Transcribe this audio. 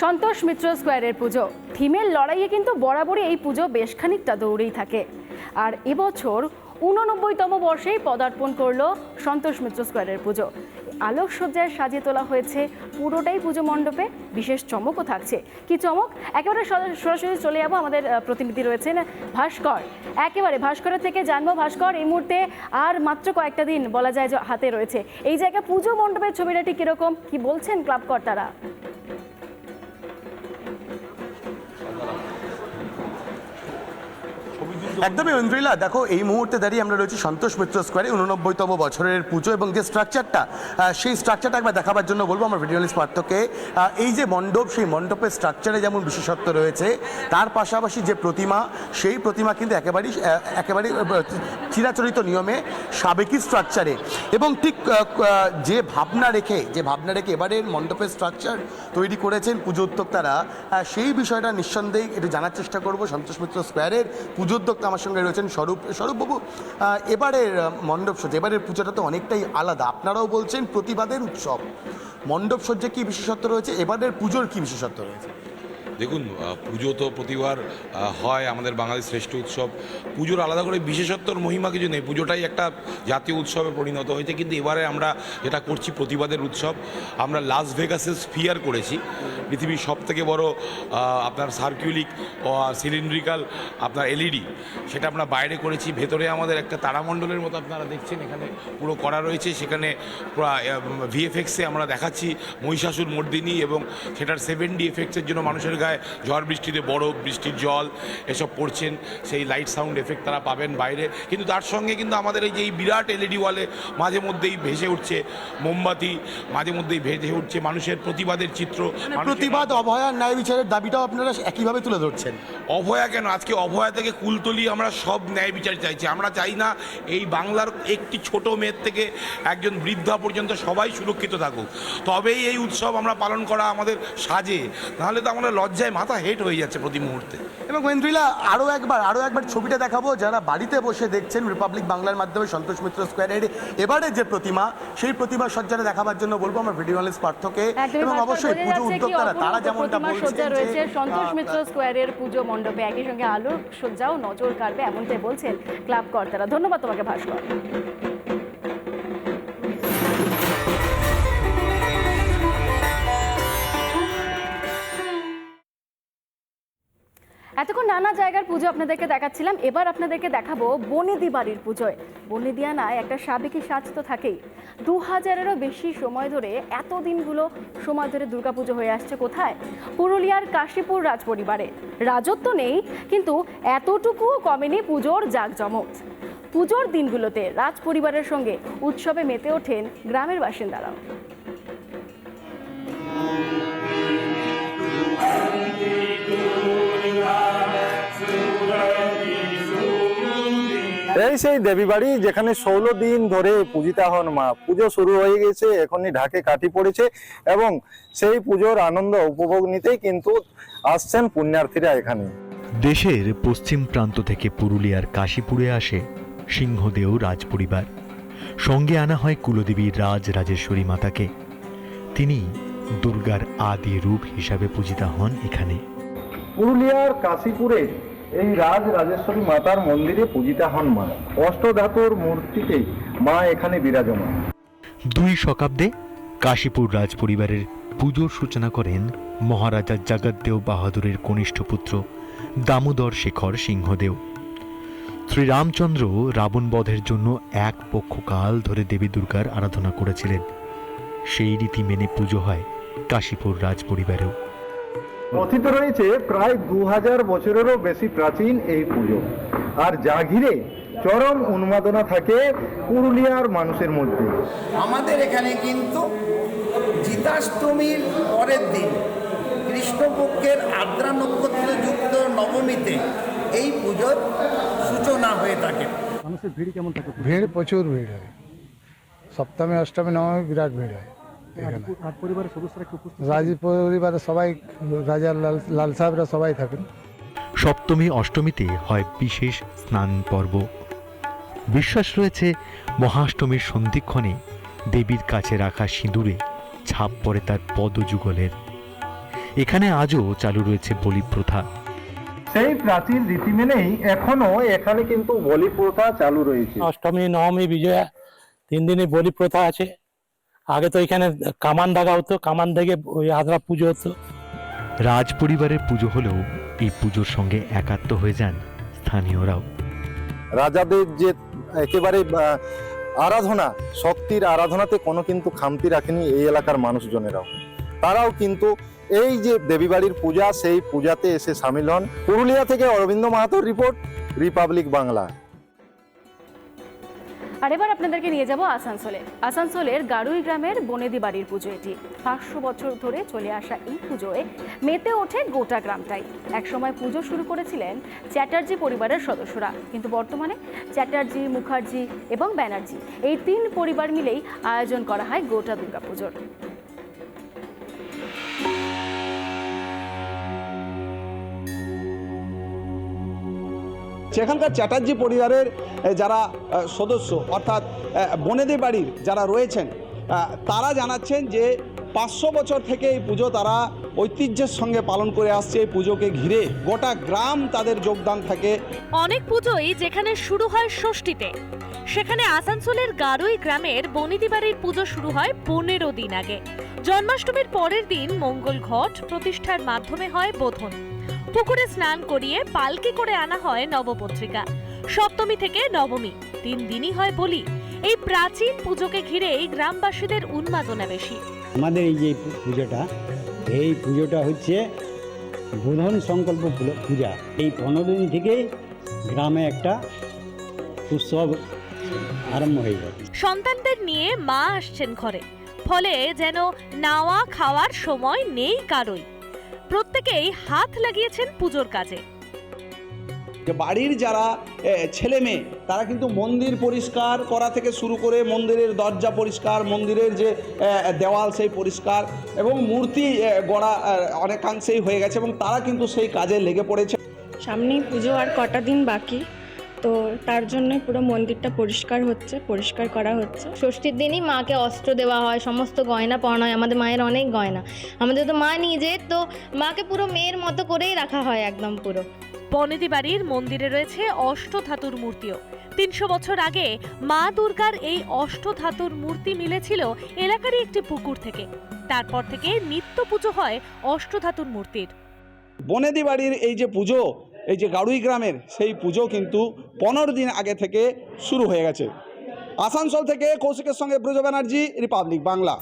সন্তোষ মিত্র স্কোয়ারের পুজো। থিমের লড়াইয়ে কিন্তু বরাবরই এই পুজো বেশ খানিকটা দৌড়েই থাকে। আর এবছর উননব্বইতম বর্ষেই পদার্পণ করল সন্তোষ মিত্র স্কোয়ারের পুজো। আলোকসজ্জায় সাজিয়ে তোলা হয়েছে পুরোটাই পুজো মণ্ডপে, বিশেষ চমকও থাকছে। কি চমক? একেবারে সরা- সরাসরি চলে যাব, আমাদের প্রতিনিধি রয়েছেন ভাস্কর। একেবারে ভাস্করের থেকে জানব, ভাস্কর, এই মুহূর্তে আর মাত্র কয়েকটা দিন বলা যায় যে হাতে রয়েছে। এই জায়গায় পুজো মণ্ডপের ছবিটা ঠিক কীরকম কি বলছেন ক্লাব কর্তারা? একদমই ঐন্দ্রিলা দেখো, এই মুহূর্তে দাঁড়িয়ে আমরা রয়েছি সন্তোষ মিত্র স্কোয়ারে, উননব্বইতম বছরের পুজো এবং যে স্ট্রাকচারটা সেই স্ট্রাকচারটা একবার দেখাবার জন্য বলব আমার ভিডিওলিস্ট পার্থকে এই যে মণ্ডপ, সেই মণ্ডপের স্ট্রাকচারে যেমন বিশেষত্ব রয়েছে, তার পাশাপাশি যে প্রতিমা, সেই প্রতিমা কিন্তু একেবারেই একেবারেই চিরাচরিত নিয়মে সাবেকি স্ট্রাকচারে এবং ঠিক যে ভাবনা রেখে, যে ভাবনা রেখে এবারের মণ্ডপের স্ট্রাকচার তৈরি করেছেন পুজো উদ্যোক্তারা সেই বিষয়টা নিঃসন্দেহে একটু জানার চেষ্টা করব সন্তোষ মিত্র স্কোয়ারের পুজো উদ্যোক্তা আমার সঙ্গে রয়েছেন স্বরূপ স্বরূপবাবু এবারের মণ্ডপ সজ্জা, এবারের পুজোটা তো অনেকটাই আলাদা। আপনারাও বলছেন প্রতিবাদের উৎসব। মণ্ডপ সজ্জা কি বিশেষত্ব রয়েছে? এবারের পুজোর কী বিশেষত্ব রয়েছে? দেখুন পুজো তো প্রতিবার হয় আমাদের বাঙালির শ্রেষ্ঠ উৎসব। পুজোর আলাদা করে বিশেষত্বর মহিমা কিছু নেই। পুজোটাই একটা জাতীয় উৎসবে পরিণত হয়েছে। কিন্তু এবারে আমরা যেটা করছি প্রতিবাদের উৎসব, আমরা লাস ভেগাসে স্ফিয়ার করেছি। পৃথিবীর সব থেকে বড় আপনার সার্কিউলিক সিলিন্ড্রিক্যাল আপনার এলইডি। সেটা আমরা বাইরে করেছি ভেতরে আমাদের একটা তারামণ্ডলের মতো আপনারা দেখছেন এখানে পুরো করা রয়েছে। সেখানে ভিএফএক্সে আমরা দেখাচ্ছি মহিষাসুর মর্দিনী এবং সেটার সেভেন ডি এফেক্টসের জন্য মানুষের গায়ে ঝড় বৃষ্টিতে বরফ বৃষ্টির জল এসব পড়ছেন। সেই লাইট সাউন্ড এফেক্ট তারা পাবেন বাইরে। কিন্তু তার সঙ্গে কিন্তু আমাদের এই যে এই বিরাট এলইডি ওয়ালে মাঝে মধ্যেই ভেসে উঠছে মোমবাতি মাঝে মধ্যেই ভেসে উঠছে মানুষের প্রতিবাদের চিত্র। মানুষের- প্রতিবাদ অভয়ার ন্যায় বিচারের দাবিটাও আপনারা একইভাবে তুলে ধরছেন। অভয়া কেন? আজকে অভয়া থেকে কুলতলি আমরা সব ন্যায় বিচার চাইছি। আমরা চাই না এই বাংলার একটি ছোট মেয়ের থেকে একজন বৃদ্ধা পর্যন্ত সবাই সুরক্ষিত থাকুক। তবেই এই উৎসব আমরা পালন করা আমাদের সাজে। নাহলে তো আমাদের লজ্জায় মাথা হেট হয়ে যাচ্ছে প্রতি মুহূর্তে। এবং ঐন্দ্রিলা আরও একবার আরও একবার ছবিটা দেখাবো। যারা বাড়িতে বসে দেখছেন রিপাবলিক বাংলার মাধ্যমে সন্তোষ মিত্র স্কোয়ারের এবারে যে প্রতিমা সেই প্রতিমা সজ্জাটা দেখাবার জন্য বলব আমার ভিডিও জর্নালিস্ট পার্থকে। এবং অবশ্যই পুজো উদ্যোক্তারা তারা যেমনটা বলছেন রয়েছে সন্তোষ মিত্র স্কোয়ারের পুজো মণ্ডপে একই সঙ্গে আলোক সজ্জাও নজর কাড়বে এমনটাই বলছেন ক্লাব কর্তারা। ধন্যবাদ তোমাকে ভাস্কর। এতক্ষণ নানা জায়গার পুজো আপনাদেরকে দেখাচ্ছিলাম। এবার আপনাদেরকে দেখাবো বনেদি বাড়ির পুজোয়। বনেদিয়ানায় একটা সাবেকি সাজ তো থাকেই। দু হাজারেরও বেশি সময় ধরে এত দিনগুলো সময় ধরে দুর্গাপুজো হয়ে আসছে কোথায়? পুরুলিয়ার কাশীপুর রাজপরিবারে। রাজত্ব নেই, কিন্তু এতটুকুও কমেনি পুজোর জাঁকজমক। পুজোর দিনগুলোতে রাজ পরিবারের সঙ্গে উৎসবে মেতে ওঠেন গ্রামের বাসিন্দারাও। এই সেই দেবী বাড়ি যেখানে ষোলো দিন ধরে পূজিতা হন মা। পুজো শুরু হয়ে গেছে এখনই ঢাকে কাটি পড়েছে এবং সেই পুজোর আনন্দ উপভোগ নিতেই কিন্তু আসছেন পুণ্যার্থীরা এখানে। দেশের পশ্চিম প্রান্ত থেকে পুরুলিয়ার কাশীপুরে আসে সিংহদেও রাজপরিবার। সঙ্গে আনা হয় কুলদেবী রাজ রাজেশ্বরী মাতাকে। তিনি দুর্গার আদি রূপ হিসাবে পূজিতা হন এখানে। পুরুলিয়ার কাশীপুরে এই রাজ রাজেশ্বরী মাতার মন্দিরে পূজিতা হন মা অষ্টধাতুর মূর্তিতে মা এখানে বিরাজমান। দুই শতাব্দে কাশীপুর রাজ পরিবারের পুজোর সূচনা করেন মহারাজা জগৎদেও বাহাদুরের কনিষ্ঠ পুত্র দামোদর শেখর সিংহদেও শ্রীরামচন্দ্র রাবণ বধের জন্য এক পক্ষকাল ধরে দেবী দুর্গার আরাধনা করেছিলেন। সেই রীতি মেনে পুজো হয় কাশীপুর রাজপরিবারেও। কথিত রয়েছে প্রায় দু হাজার বছরেরও বেশি প্রাচীন এই পুজো। আর যা ঘিরে চরম উন্মাদনা থাকে পুরুলিয়ার মানুষের মধ্যে। আমাদের এখানে কিন্তু জিতাষ্টমীর পরের দিন কৃষ্ণপক্ষের আদ্রা নক্ষত্রযুক্ত নবমীতে এই পুজোর সূচনা হয়ে থাকে? ভিড় প্রচুর ভিড় হয়। সপ্তমী অষ্টমী নবমী বিরাট ভিড় হয়। পরিবারের সবাই রাজা লাল লাল সাহেবরা সবাই থাকেন। সপ্তমী অষ্টমীতে হয় বিশেষ স্নান পর্ব। বিশ্বাস রয়েছে মহাষ্টমীর সন্ধিক্ষণে দেবীর কাছে রাখা সিঁদুরে ছাপ পড়ে তার পদযুগলের। এখানে আজও চালু রয়েছে বলি প্রথা। সেই প্রাচীন রীতি মেনেই এখনও এখানে কিন্তু বলি প্রথা চালু রয়েছে। অষ্টমী নবমী বিজয়া তিন দিনই বলি প্রথা আছে। আগে তো এখানে কামান দাগা হতো কামান দেখে ওই আদ্রা পুজো হতো। রাজ পরিবারের পুজো হলেও এই পুজোর সঙ্গে একাত্ম হয়ে যান স্থানীয়রাও। রাজাদের যে একেবারে আহ, আরাধনা শক্তির আরাধনাতে কোনো কিন্তু খামতি রাখেনি এই এলাকার মানুষজনেরাও। তারাও কিন্তু এই যে দেবীবাড়ির পূজা সেই পূজাতে এসে সামিল হন। পুরুলিয়া থেকে অরবিন্দ মাহাতোর রিপোর্ট রিপাবলিক বাংলা। আর এবার আপনাদেরকে নিয়ে যাব আসানসোলে। আসানসোলের গারুই গ্রামের বনেদি বাড়ির পুজো এটি। পাঁচশো বছর ধরে চলে আসা এই পুজোয় মেতে ওঠে গোটা গ্রামটাই। একসময় পুজো শুরু করেছিলেন চ্যাটার্জি পরিবারের সদস্যরা। কিন্তু বর্তমানে চ্যাটার্জি, মুখার্জি এবং ব্যানার্জি এই তিন পরিবার মিলেই আয়োজন করা হয় গোটা দুর্গাপুজোর। সেখানকার চ্যাটার্জি পরিবারের যারা সদস্য, অর্থাৎ বনেদি বাড়ির যারা রয়েছেন তারা জানাচ্ছেন যে পাঁচশো বছর থেকে এই পুজো তারা ঐতিহ্যের সঙ্গে পালন করে আসছে। এই পুজোকে ঘিরে গোটা গ্রাম তাদের যোগদান থাকে। অনেক পুজোই যেখানে শুরু হয় ষষ্ঠীতে। সেখানে আসানসোলের গারুই গ্রামের বনিদি বাড়ির পুজো শুরু হয় পনেরো দিন আগে। জন্মাষ্টমীর পরের দিন মঙ্গল ঘট প্রতিষ্ঠার মাধ্যমে হয় বোধন। পুকুরে স্নান করিয়ে পালকি করে আনা হয় নবপত্রিকা। সপ্তমী থেকে নবমী তিন দিনই হয় বলি। এই প্রাচীন পুজোকে ঘিরেই গ্রামবাসীদের উন্মাদনা বেশি। আমাদের এই যে পুজোটা এই পুজোটা হচ্ছে বোধন সংকল্প পূজা- এই পনেরো দিন থেকেই গ্রামে একটা উৎসব আরম্ভ হয়ে যায়। সন্তানদের নিয়ে মা আসছেন ঘরে। ফলে যেন নাওয়া খাওয়ার সময় নেই কারোই। প্রত্যেকেই হাত লাগিয়েছেন পুজোর কাজে। যে বাড়ির যারা ছেলে মেয়ে তারা কিন্তু মন্দির পরিষ্কার করা থেকে শুরু করে মন্দিরের দরজা পরিষ্কার মন্দিরের যে দেওয়াল সেই পরিষ্কার এবং মূর্তি গড়া অনেকাংশেই হয়ে গেছে এবং তারা কিন্তু সেই কাজে লেগে পড়েছে। সামনেই পুজো আর কটা দিন বাকি। তো তার জন্য পুরো মন্দিরটা পরিষ্কার হচ্ছে পরিষ্কার করা হচ্ছে। ষষ্ঠীর দিনই মাকে অস্ত্র দেওয়া হয় সমস্ত গয়না পরানো হয় আমাদের মায়ের অনেক গয়না। আমাদের তো মা নিজে তো মাকে পুরো মেয়ের মতো করেই রাখা হয় একদম পুরো। বনেদি বাড়ির মন্দিরে রয়েছে অষ্টধাতুর মূর্তিও। তিনশো বছর আগে মা দুর্গার এই অষ্টধাতুর মূর্তি মিলেছিল এলাকারই একটি পুকুর থেকে। তারপর থেকে নিত্য পুজো হয় অষ্টধাতুর মূর্তির। বনেদি বাড়ির এই যে পুজো এই যে গাড়ুই গ্রামের সেই পুজো কিন্তু পনেরো দিন আগে থেকে শুরু হয়ে গেছে। আসানসোল থেকে কৌশিকের সঙ্গে ব্রজ ব্যানার্জি রিপাবলিক বাংলা।